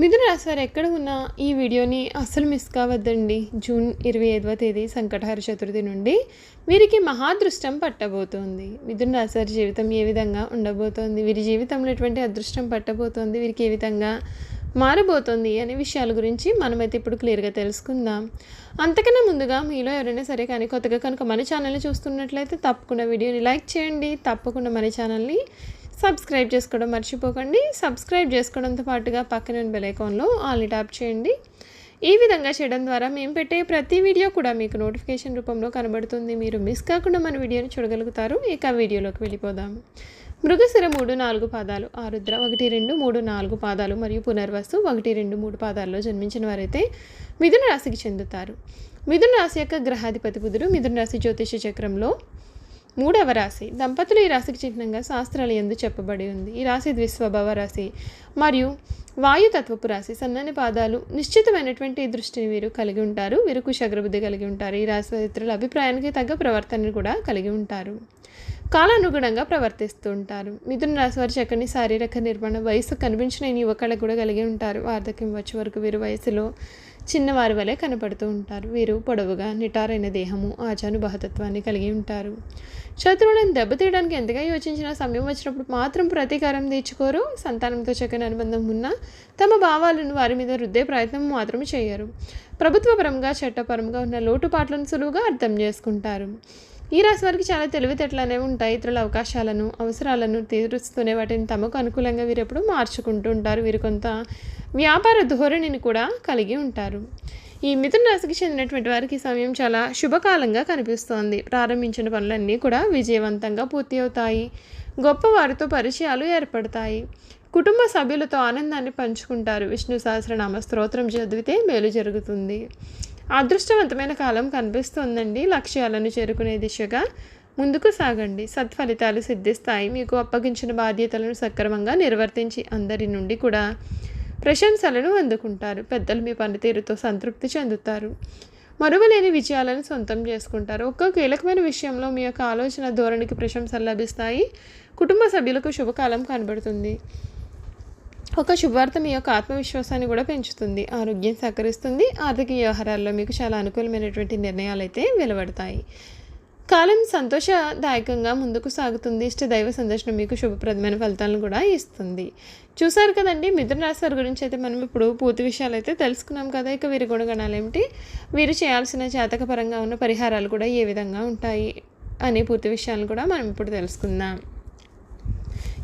మిథున రాశి వారు ఎక్కడ ఉన్నా ఈ వీడియోని అస్సలు మిస్ కావద్దండి. జూన్ ఇరవై ఐదవ తేదీ సంకటహర చతుర్థి నుండి వీరికి మహాదృష్టం పట్టబోతోంది. మిథున రాశి వారి జీవితం ఏ విధంగా ఉండబోతోంది? వీరి జీవితంలో ఎటువంటి అదృష్టం పట్టబోతోంది? వీరికి ఏ విధంగా మారబోతోంది అనే విషయాల గురించి మనమైతే ఇప్పుడు క్లియర్గా తెలుసుకుందాం. అంతకన్నా ముందుగా మీలో ఎవరైనా సరే కానీ కొత్తగా కనుక మన ఛానల్ని చూస్తున్నట్లయితే తప్పకుండా వీడియోని లైక్ చేయండి. తప్పకుండా మన ఛానల్ని సబ్స్క్రైబ్ చేసుకోవడం మర్చిపోకండి. సబ్స్క్రైబ్ చేసుకోవడంతో పాటుగా పక్కన బెల్ ఐకాన్లో ఆల్ని ట్యాప్ చేయండి. ఈ విధంగా చేయడం ద్వారా మేము పెట్టే ప్రతి వీడియో కూడా మీకు నోటిఫికేషన్ రూపంలో కనబడుతుంది. మీరు మిస్ కాకుండా మన వీడియోని చూడగలుగుతారు. ఇక వీడియోలోకి వెళ్ళిపోదాం. మృగశిర మూడు నాలుగు పాదాలు ఆరుద్ర ఒకటి రెండు మూడు నాలుగు పాదాలు మరియు పునర్వసు ఒకటి రెండు మూడు పాదాల్లో జన్మించిన వారైతే మిథున రాశికి చెందుతారు. మిథున రాశి యొక్క గ్రహాధిపతి బుధుడు మిథున రాశి జ్యోతిష చక్రంలో మూడవ రాశి. దంపతులు ఈ రాశికి చిహ్నంగా శాస్త్రాలు ఎందు చెప్పబడి ఉంది. ఈ రాశి ద్విస్వభావ రాశి. మరియు వాయుతత్వపు రాశి. సన్నని పాదాలు నిశ్చితమైనటువంటి దృష్టిని వీరు కలిగి ఉంటారు. వీరు కుశగ్రబుద్ధి కలిగి ఉంటారు. ఈ రాశి ఇతరుల అభిప్రాయానికి తగ్గ ప్రవర్తనను కూడా కలిగి ఉంటారు. కాలానుగుణంగా ప్రవర్తిస్తూ ఉంటారు మిథున రాశి వారి చక్కని శారీరక నిర్మాణం వయసు కనిపించిన యువకులకు యువకళ కూడా కలిగి ఉంటారు. వార్ధక్యం వచ్చే వరకు వీరు వయసులో చిన్నవారి వలె కనపడుతూ ఉంటారు. వీరు పొడవుగా నిటారైన దేహము ఆచానుబహతత్వాన్ని కలిగి ఉంటారు. శత్రువులను దెబ్బతీయడానికి ఎంతగా యోచించినా సమయం వచ్చినప్పుడు మాత్రం ప్రతీకారం తీర్చుకోరు. సంతానంతో చక్కని అనుబంధం ఉన్నా తమ భావాలను వారి మీద రుద్దే ప్రయత్నం మాత్రం చేయరు. ప్రభుత్వపరంగా చట్టపరంగా ఉన్న లోటుపాట్లను సులువుగా అర్థం చేసుకుంటారు. ఈ రాశి వారికి చాలా తెలివితేటలు అనేవి ఉంటాయి. ఇతరుల అవకాశాలను అవసరాలను తీరుస్తూనే వాటిని తమకు అనుకూలంగా వీరు ఎప్పుడు మార్చుకుంటూ ఉంటారు. వీరు కొంత వ్యాపార ధోరణిని కూడా కలిగి ఉంటారు. ఈ మిథున రాశికి చెందినటువంటి వారికి సమయం చాలా శుభకాలంగా కనిపిస్తోంది. ప్రారంభించిన పనులన్నీ కూడా విజయవంతంగా పూర్తి అవుతాయి. గొప్ప వారితో పరిచయాలు ఏర్పడతాయి. కుటుంబ సభ్యులతో ఆనందాన్ని పంచుకుంటారు. విష్ణు సహస్రనామ స్తోత్రం చదివితే మేలు జరుగుతుంది. అదృష్టవంతమైన కాలం కనిపిస్తోందండి లక్ష్యాలను చేరుకునే దిశగా. ముందుకు సాగండి. సత్ఫలితాలు సిద్ధిస్తాయి. మీకు అప్పగించిన బాధ్యతలను సక్రమంగా నిర్వర్తించి అందరి నుండి కూడా ప్రశంసలను అందుకుంటారు. పెద్దలు మీ పనితీరుతో సంతృప్తి చెందుతారు. మరువలేని విజయాలను సొంతం చేసుకుంటారు. ఒక్క కీలకమైన విషయంలో మీ యొక్క ఆలోచన ధోరణికి ప్రశంసలు లభిస్తాయి. కుటుంబ సభ్యులకు శుభకాలం కనబడుతుంది. ఒక శుభార్త మీ యొక్క ఆత్మవిశ్వాసాన్ని కూడా పెంచుతుంది ఆరోగ్యం సహకరిస్తుంది ఆర్థిక వ్యవహారాల్లో మీకు చాలా అనుకూలమైనటువంటి నిర్ణయాలు అయితే వెలువడతాయి. కాలం సంతోషదాయకంగా ముందుకు సాగుతుంది ఇష్ట దైవ సందర్శనం మీకు శుభప్రదమైన ఫలితాలను కూడా ఇస్తుంది. చూసారు కదండి మిథున రాశి వారి గురించి అయితే మనం ఇప్పుడు పూర్తి విషయాలు అయితే తెలుసుకున్నాం కదా ఇక వీరి గుణగణాలు ఏమిటి? వీరు చేయాల్సిన జాతకపరంగా ఉన్న పరిహారాలు కూడా ఏ విధంగా ఉంటాయి? అనే పూర్తి విషయాలను కూడా మనం ఇప్పుడు తెలుసుకుందాం.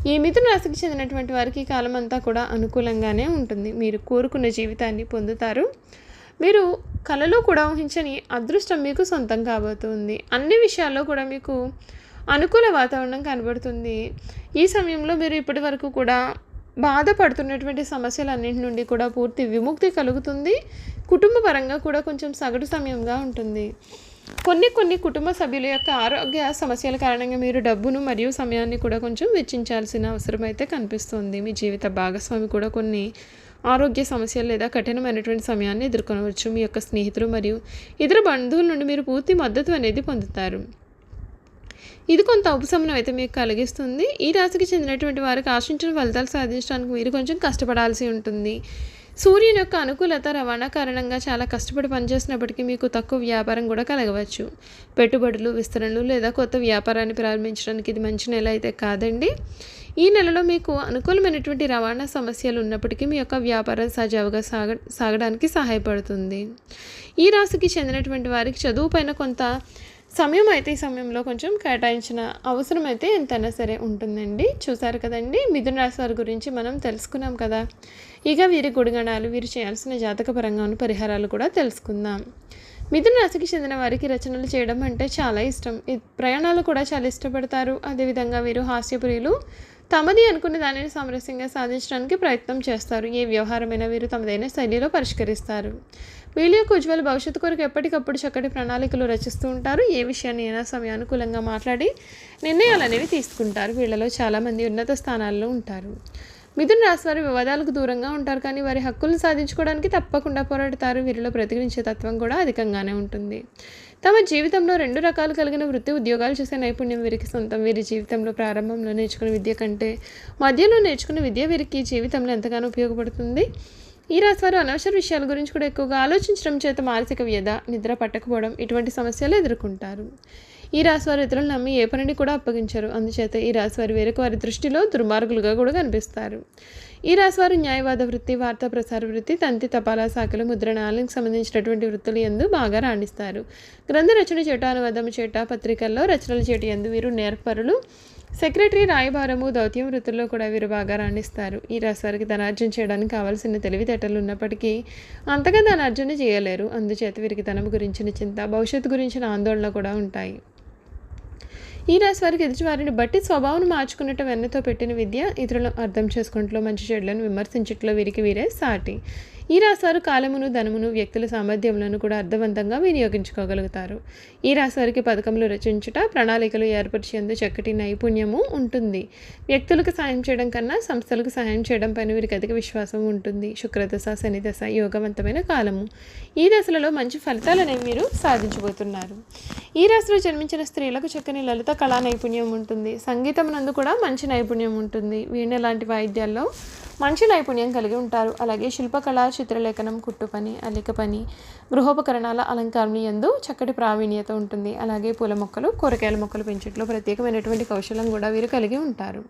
ఈ మిథున రాశికి చెందినటువంటి వారికి కాలం అంతా కూడా అనుకూలంగానే ఉంటుంది. మీరు కోరుకున్న జీవితాన్ని పొందుతారు. మీరు కళలో కూడా ఊహించని అదృష్టం మీకు సొంతం కాబోతుంది. అన్ని విషయాల్లో కూడా మీకు అనుకూల వాతావరణం కనబడుతుంది. ఈ సమయంలో మీరు ఇప్పటి వరకు కూడా బాధపడుతున్నటువంటి సమస్యలన్నింటి నుండి కూడా పూర్తి విముక్తి కలుగుతుంది. కుటుంబపరంగా కూడా కొంచెం సగటు సమయంగా ఉంటుంది. కొన్ని కొన్ని కుటుంబ సభ్యుల యొక్క ఆరోగ్య సమస్యల కారణంగా మీరు డబ్బును మరియు సమయాన్ని కూడా కొంచెం వెచ్చించాల్సిన అవసరం అయితే కనిపిస్తుంది. మీ జీవిత భాగస్వామి కూడా కొన్ని ఆరోగ్య సమస్యలు లేదా కఠినమైనటువంటి సమయాన్ని ఎదుర్కొనవచ్చు. మీ యొక్క స్నేహితులు మరియు ఇతర బంధువుల నుండి మీరు పూర్తి మద్దతు అనేది పొందుతారు. ఇది కొంత ఉపశమనం అయితే మీకు కలిగిస్తుంది. ఈ రాశికి చెందినటువంటి వారికి ఆశించిన ఫలితాలు సాధించడానికి మీరు కొంచెం కష్టపడాల్సి ఉంటుంది. సూర్యుని యొక్క అనుకూలత రవాణా కారణంగా చాలా కష్టపడి పనిచేసినప్పటికీ మీకు తక్కువ వ్యాపారం కూడా కలగవచ్చు. పెట్టుబడులు విస్తరణలు లేదా కొత్త వ్యాపారాన్ని ప్రారంభించడానికి ఇది మంచి నెల అయితే కాదండి. ఈ నెలలో మీకు అనుకూలమైనటువంటి రవాణా సమస్యలు ఉన్నప్పటికీ మీ యొక్క వ్యాపారం సజావుగా సాగ సాగడానికి సహాయపడుతుంది. ఈ రాశికి చెందినటువంటి వారికి చదువు పైన కొంత సమయం అయితే ఈ సమయంలో కొంచెం కేటాయించిన అవసరం అయితే ఎంతైనా సరే ఉంటుందండి. చూసారు కదండి? మిథున రాశి వారి గురించి మనం తెలుసుకున్నాం కదా. ఇక వీరి గుణగణాలు వీరు చేయాల్సిన జాతకపరంగా ఉన్న పరిహారాలు కూడా తెలుసుకుందాం. మిథున రాశికి చెందిన వారికి రచనలు చేయడం అంటే చాలా ఇష్టం. ప్రయాణాలు కూడా చాలా ఇష్టపడతారు. అదేవిధంగా వీరు హాస్యప్రియులు. తమది అనుకున్న దానిని సామరస్యంగా సాధించడానికి ప్రయత్నం చేస్తారు. ఏ వ్యవహారమైనా వీరు తమదైన శైలిలో పరిష్కరిస్తారు. వీళ్ళ యొక్క ఉజ్వల భవిష్యత్తు కొరకు ఎప్పటికప్పుడు చక్కటి ప్రణాళికలు రచిస్తూ ఉంటారు. ఏ విషయాన్ని అయినా సమయానుకూలంగా మాట్లాడి నిర్ణయాలు అనేవి తీసుకుంటారు. వీళ్ళలో చాలామంది ఉన్నత స్థానాల్లో ఉంటారు. మిథున రాశి వారు వివాదాలకు దూరంగా ఉంటారు కానీ వారి హక్కులను సాధించుకోవడానికి తప్పకుండా పోరాడతారు. వీరిలో ప్రతిఘటించే తత్వం కూడా అధికంగానే ఉంటుంది. తమ జీవితంలో రెండు రకాలు కలిగిన వృత్తి ఉద్యోగాలు చేసే నైపుణ్యం వీరికి సొంతం. వీరి జీవితంలో ప్రారంభంలో నేర్చుకున్న విద్య కంటే మధ్యలో నేర్చుకున్న విద్య వీరికి జీవితంలో ఎంతగానో ఉపయోగపడుతుంది. ఈ రాశి వారు అనవసర విషయాల గురించి కూడా ఎక్కువగా ఆలోచించడం చేత మానసిక వ్యధ నిద్ర పట్టకపోవడం ఇటువంటి సమస్యలు ఎదుర్కొంటారు. ఈ రాశివారు ఇతరులు నమ్మి ఏ పనిని కూడా అప్పగించరు. అందుచేత ఈ రాశివారు వేరొక వారి దృష్టిలో దుర్మార్గులుగా కూడా కనిపిస్తారు. ఈ రాశివారు న్యాయవాద వృత్తి వార్తా ప్రసార వృత్తి తంతి తపాలా శాఖలు ముద్రణాలకు సంబంధించినటువంటి వృత్తులు ఎందు బాగా రాణిస్తారు. గ్రంథ రచన చేట అనువాదము చేట పత్రికల్లో రచనల చేటి ఎందు వీరు నేర్పరులు. సెక్రటరీ రాయబారము దౌత్యం వృత్తుల్లో కూడా వీరు బాగా రాణిస్తారు. ఈ రాశివారికి ధనార్జన చేయడానికి కావాల్సిన తెలివితేటలు ఉన్నప్పటికీ అంతగా ధనార్జన చేయలేరు. అందుచేత వీరికి ధనం గురించిన చింత భవిష్యత్తు గురించిన ఆందోళన కూడా ఉంటాయి. ఈ రాశి వారికి ఎదుటివారిని బట్టి స్వభావం మార్చుకున్నట్టు వెన్నతో పెట్టిన విద్య ఇతరులను అర్థం చేసుకుంటూ మంచి చెడులను విమర్శించట్లో వీరికి వీరే సాటి. ఈ రాశివారు కాలమును ధనమును వ్యక్తుల సామర్థ్యములను కూడా అర్థవంతంగా వినియోగించుకోగలుగుతారు. ఈ రాశివారికి పథకములు రచించుట ప్రణాళికలు ఏర్పరిచేందు చక్కటి నైపుణ్యము ఉంటుంది. వ్యక్తులకు సాయం చేయడం కన్నా సంస్థలకు సహాయం చేయడం పైన వీరికి అధిక విశ్వాసం ఉంటుంది. శుక్రదశ శని దశ యోగవంతమైన కాలము. ఈ దశలలో మంచి ఫలితాలనే మీరు సాధించబోతున్నారు. ఈ రాశిలో జన్మించిన స్త్రీలకు చక్కని లలిత కళా నైపుణ్యం ఉంటుంది. సంగీతం నందు కూడా మంచి నైపుణ్యం ఉంటుంది. వీణ లాంటి వాయిద్యాల్లో మంచి నైపుణ్యం కలిగి ఉంటారు. అలాగే శిల్పకళ చిత్రలేఖనం కుట్టు పని అల్లిక పని గృహోపకరణాల అలంకరణ ఎందు చక్కటి ప్రావీణ్యత ఉంటుంది. అలాగే పూల మొక్కలు కూరగాయల మొక్కలు పెంచట్లో ప్రత్యేకమైనటువంటి కౌశలం కూడా వీరు కలిగి ఉంటారు.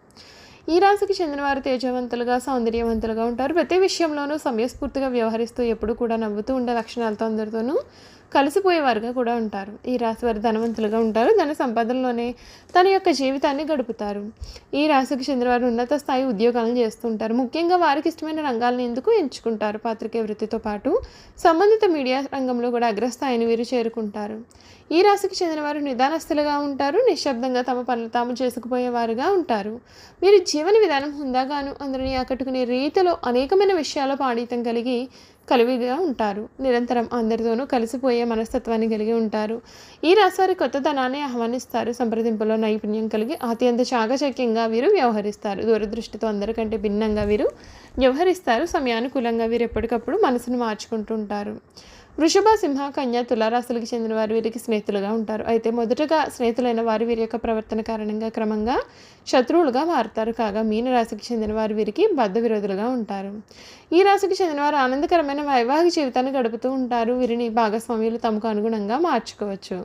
ఈ రాశికి చెందినవారు తేజవంతులుగా సౌందర్యవంతులుగా ఉంటారు. ప్రతి విషయంలోనూ సమయస్ఫూర్తిగా వ్యవహరిస్తూ ఎప్పుడు కూడా నవ్వుతూ ఉండే లక్షణాలతో అందరితోనూ కలిసిపోయేవారుగా కూడా ఉంటారు. ఈ రాశి వారు ధనవంతులుగా ఉంటారు. ధన సంపాదనలోనే తన యొక్క జీవితాన్ని గడుపుతారు. ఈ రాశికి చెందినవారు ఉన్నత స్థాయి ఉద్యోగాలను చేస్తుంటారు. ముఖ్యంగా వారికి ఇష్టమైన రంగాలను ఎందుకు ఎంచుకుంటారు? పాత్రికే వృత్తితో పాటు సంబంధిత మీడియా రంగంలో కూడా అగ్రస్థాయిని వీరు చేరుకుంటారు. ఈ రాశికి చెందినవారు నిదానస్తులుగా ఉంటారు. నిశ్శబ్దంగా తమ పనులు తాము చేసుకుపోయేవారుగా ఉంటారు. వీరి జీవన విధానం హుందాగాను అందరినీ ఆకట్టుకునే రీతిలో అనేకమైన విషయాల పాండిత్యం కలిగి కలివిగా ఉంటారు. నిరంతరం అందరితోనూ కలిసిపోయే మనస్తత్వాన్ని కలిగి ఉంటారు. ఈ రాశివారి కొత్త ధనాన్ని ఆహ్వానిస్తారు. సంప్రదింపులో నైపుణ్యం కలిగి అత్యంత చాకచక్యంగా వీరు వ్యవహరిస్తారు. దూరదృష్టితో అందరికంటే భిన్నంగా వీరు వ్యవహరిస్తారు. సమయానుకూలంగా వీరు ఎప్పటికప్పుడు మనసును మార్చుకుంటుంటారు వృషభ సింహ కన్య తులారాశులకు చెందిన వారు వీరికి స్నేహితులుగా ఉంటారు. అయితే మొదటగా స్నేహితులైన వారు వీరి యొక్క ప్రవర్తన కారణంగా క్రమంగా శత్రువులుగా మారుతారు. కాగా మీన రాశికి చెందిన వారు వీరికి బద్ధ విరోధులుగా ఉంటారు. ఈ రాశికి చెందిన వారు ఆనందకరమైన వైవాహిక జీవితాన్ని గడుపుతూ ఉంటారు. వీరిని భాగస్వామ్యులు తమకు అనుగుణంగా మార్చుకోవచ్చు.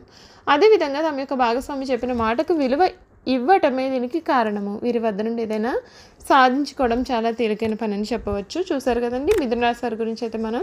అదేవిధంగా తమ యొక్క భాగస్వామి చెప్పిన మాటకు విలువ ఇవ్వటమే దీనికి కారణము. వీరి వద్ద నుండి ఏదైనా సాధించుకోవడం చాలా తేలికైన పని అని చెప్పవచ్చు. చూసారు కదండి మిథున రాశి వారి గురించి అయితే మనం